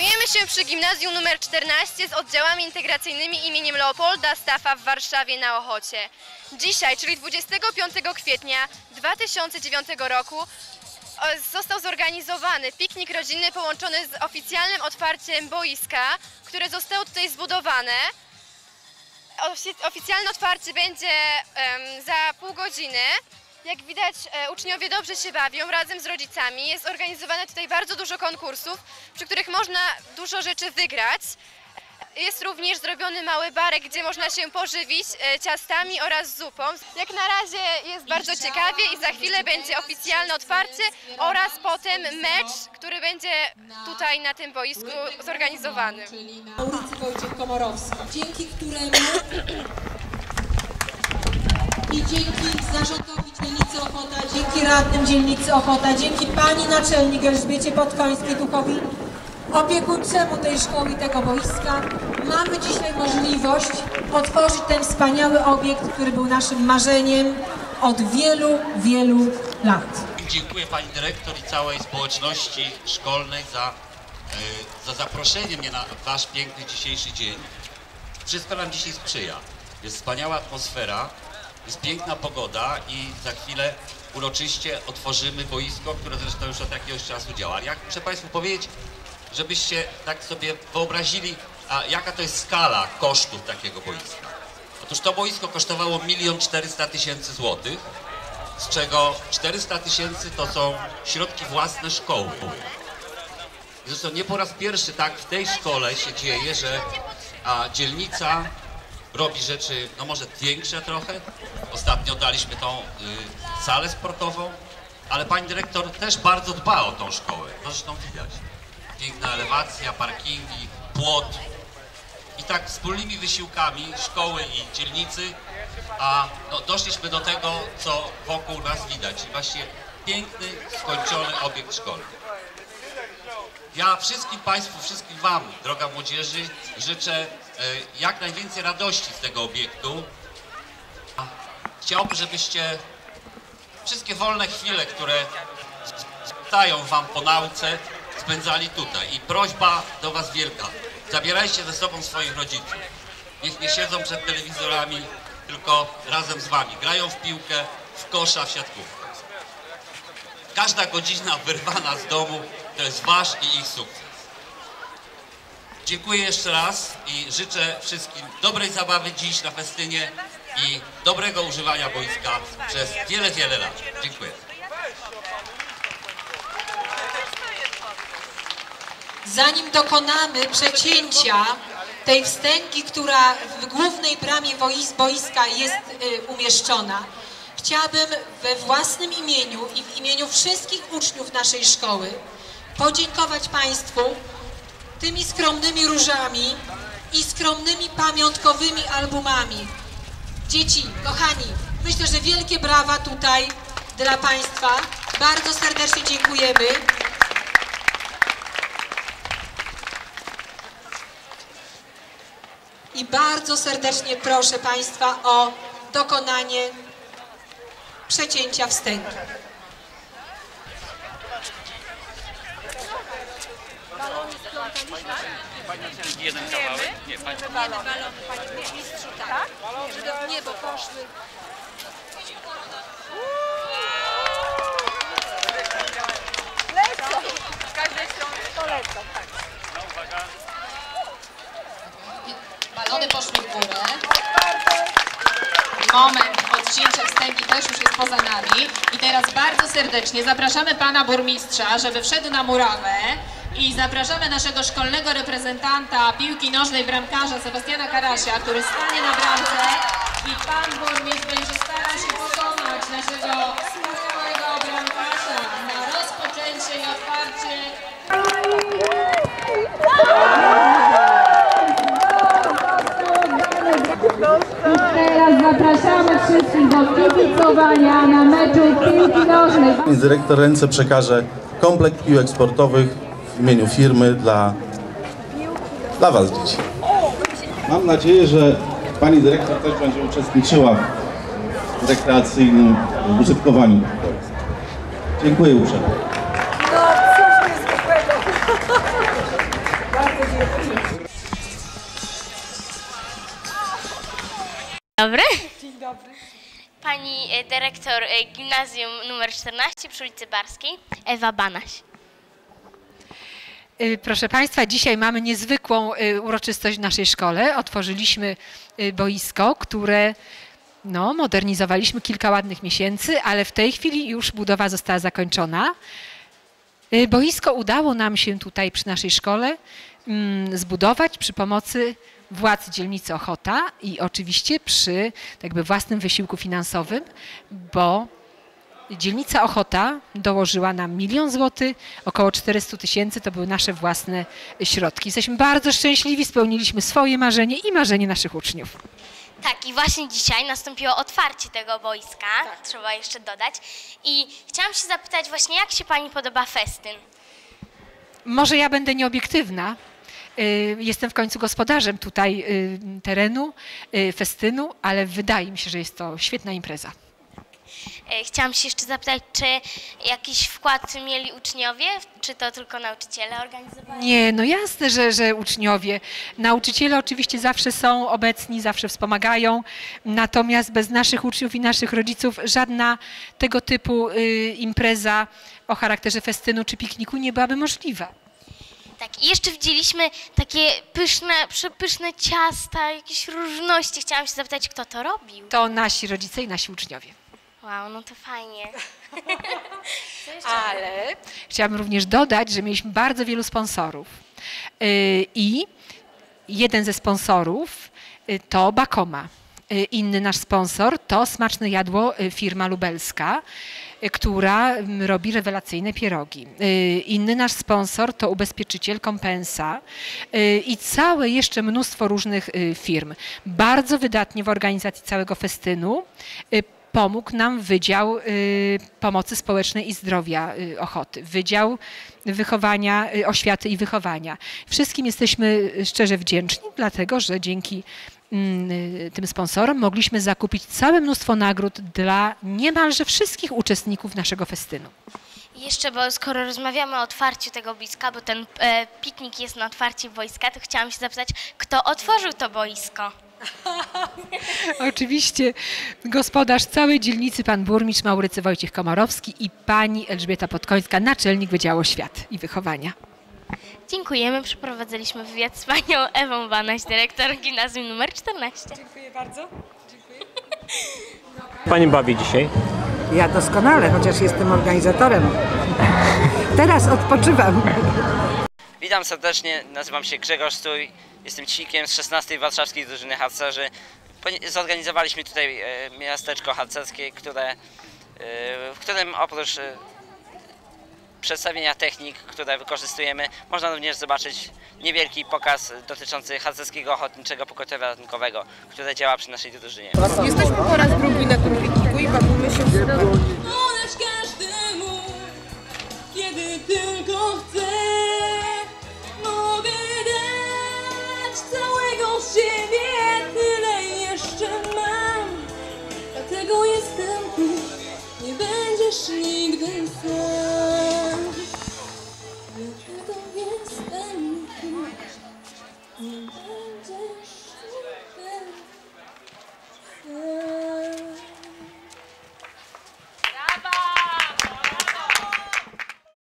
Znajdujemy się przy gimnazjum nr 14 z oddziałami integracyjnymi imieniem Leopolda Staffa w Warszawie na Ochocie. Dzisiaj, czyli 25 kwietnia 2009 roku, został zorganizowany piknik rodzinny połączony z oficjalnym otwarciem boiska, które zostało tutaj zbudowane. Ofi- Oficjalne otwarcie będzie za pół godziny. Jak widać, e, uczniowie dobrze się bawią razem z rodzicami. Jest organizowane tutaj bardzo dużo konkursów, przy których można dużo rzeczy wygrać. Jest również zrobiony mały barek, gdzie można się pożywić e, ciastami oraz zupą. Jak na razie jest bardzo ciekawie i za chwilę będzie oficjalne otwarcie oraz potem mecz, który będzie tutaj na tym boisku zorganizowany. Czyli na ulicy Wojciech Komorowski, dzięki któremu i dzięki zarządowi Dzięki radnym dzielnicy Ochota, dzięki pani naczelnik Elżbiecie Podkońskiej-Duchowi, opiekuńczemu tej szkoły i tego boiska, mamy dzisiaj możliwość otworzyć ten wspaniały obiekt, który był naszym marzeniem od wielu, wielu lat. Dziękuję Pani Dyrektor i całej społeczności szkolnej za, e, za zaproszenie mnie na Wasz piękny dzisiejszy dzień. Wszystko nam dzisiaj sprzyja. Jest wspaniała atmosfera, jest piękna pogoda i za chwilę uroczyście otworzymy boisko, które zresztą już od jakiegoś czasu działa. Jak muszę Państwu powiedzieć, żebyście tak sobie wyobrazili, a jaka to jest skala kosztów takiego boiska. Otóż to boisko kosztowało 1 400 tysięcy złotych z czego 400 tysięcy to są środki własne szkoły. Zresztą nie po raz pierwszy tak w tej szkole się dzieje, że a, dzielnica robi rzeczy, no może większe trochę. Ostatnio daliśmy tą y, salę sportową, ale pani dyrektor też bardzo dba o tą szkołę. To zresztą widać. Piękna elewacja, parkingi, płot, i tak wspólnymi wysiłkami szkoły i dzielnicy, a no, doszliśmy do tego, co wokół nas widać, czyli właśnie piękny, skończony obiekt szkolny. Ja wszystkim Państwu, wszystkim Wam, droga młodzieży, życzę e, jak najwięcej radości z tego obiektu. Chciałbym, żebyście wszystkie wolne chwile, które stają Wam po nauce, spędzali tutaj. I prośba do Was wielka. Zabierajcie ze sobą swoich rodziców. Niech nie siedzą przed telewizorami, tylko razem z Wami. Grają w piłkę, w kosza, w siatkówkę. Każda godzina wyrwana z domu to jest Wasz i ich sukces. Dziękuję jeszcze raz i życzę wszystkim dobrej zabawy dziś na festynie i dobrego używania boiska przez wiele, wiele lat. Dziękuję. Zanim dokonamy przecięcia tej wstęgi, która w głównej bramie boiska jest y, umieszczona, chciałabym we własnym imieniu i w imieniu wszystkich uczniów naszej szkoły podziękować Państwu tymi skromnymi różami i skromnymi pamiątkowymi albumami. Dzieci, kochani, myślę, że wielkie brawa tutaj dla Państwa. Bardzo serdecznie dziękujemy. I bardzo serdecznie proszę Państwa o dokonanie przecięcia wstęgi. Jeden kawałek? Nie, pani balony, panie mistrzu, tak? Że do niebo poszły. Lecą! Z każdej strony to lecą, tak. Balony poszły w górę. Moment odcięcia wstęgi też już jest poza nami. I teraz bardzo serdecznie zapraszamy pana burmistrza, żeby wszedł na murawę. I zapraszamy naszego szkolnego reprezentanta piłki nożnej bramkarza Sebastiana Karasia, który stanie na bramce. I pan burmistrz będzie starał się pokonać naszego wspaniałego bramkarza na rozpoczęcie i otwarcie. Teraz zapraszamy wszystkich do kibicowania na meczu piłki nożnej. Dyrektor ręce przekaże komplekt piłek sportowych w imieniu firmy dla, dla Was dzieci. Mam nadzieję, że Pani Dyrektor też będzie uczestniczyła w rekreacyjnym użytkowaniu. Dziękuję uprzejmie. No, dziękuję. Dobry. Dzień dobry. Pani e, dyrektor e, gimnazjum nr 14 przy ulicy Barskiej, Ewa Banaś. Y, Proszę Państwa, dzisiaj mamy niezwykłą y, uroczystość w naszej szkole. Otworzyliśmy y, boisko, które no, modernizowaliśmy kilka ładnych miesięcy, ale w tej chwili już budowa została zakończona. Boisko udało nam się tutaj przy naszej szkole mm, zbudować przy pomocy władz dzielnicy Ochota i oczywiście przy jakby własnym wysiłku finansowym, bo Dzielnica Ochota dołożyła nam milion złotych, około 400 tysięcy to były nasze własne środki. Jesteśmy bardzo szczęśliwi, spełniliśmy swoje marzenie i marzenie naszych uczniów. Tak, i właśnie dzisiaj nastąpiło otwarcie tego boiska, trzeba jeszcze dodać. I chciałam się zapytać właśnie, jak się Pani podoba festyn? Może ja będę nieobiektywna. y, Jestem w końcu gospodarzem tutaj y, terenu, y, festynu, ale wydaje mi się, że jest to świetna impreza. E, Chciałam się jeszcze zapytać, czy jakiś wkład mieli uczniowie, czy to tylko nauczyciele organizowali? Nie, no jasne, że, że uczniowie. Nauczyciele oczywiście zawsze są obecni, zawsze wspomagają, natomiast bez naszych uczniów i naszych rodziców żadna tego typu y, impreza o charakterze festynu czy pikniku nie byłaby możliwa. Tak, i jeszcze widzieliśmy takie pyszne, przepyszne ciasta, jakieś różności. Chciałam się zapytać, kto to robił? To nasi rodzice i nasi uczniowie. Wow, no to fajnie. Ale chciałabym również dodać, że mieliśmy bardzo wielu sponsorów. Y, I jeden ze sponsorów y, to Bakoma. Y, Inny nasz sponsor to Smaczne Jadło firma lubelska, która mm, robi rewelacyjne pierogi. Inny nasz sponsor to ubezpieczyciel Kompensa i całe jeszcze mnóstwo różnych firm. Bardzo wydatnie w organizacji całego festynu pomógł nam Wydział y, Pomocy Społecznej i Zdrowia y, Ochoty, Wydział Wychowania, y, Oświaty i Wychowania. Wszystkim jesteśmy szczerze wdzięczni, dlatego że dzięki mm, tym sponsorom mogliśmy zakupić całe mnóstwo nagród dla niemalże wszystkich uczestników naszego festynu. Jeszcze, bo skoro rozmawiamy o otwarciu tego boiska, bo ten e, piknik jest na otwarciu boiska, to chciałam się zapytać, kto otworzył to boisko? Oczywiście gospodarz całej dzielnicy, pan burmistrz Maurycy Wojciech Komorowski i pani Elżbieta Podkońska, naczelnik Wydziału Oświaty i Wychowania. Dziękujemy, przeprowadziliśmy wywiad z panią Ewą Banaś, dyrektor gimnazjum numer 14. Pani bawi dzisiaj? Ja doskonale, chociaż jestem organizatorem. Teraz odpoczywam. Witam serdecznie, nazywam się Grzegorz Stój, jestem ćwikiem z 16 Warszawskiej Drużyny Harcerzy. Zorganizowaliśmy tutaj e, miasteczko harcerskie, które, e, w którym oprócz e, przedstawienia technik, które wykorzystujemy, można również zobaczyć niewielki pokaz dotyczący harcerskiego ochotniczego pokotowia ratunkowego, które działa przy naszej drużynie. Jesteśmy po raz drugi na tym i bawimy się super.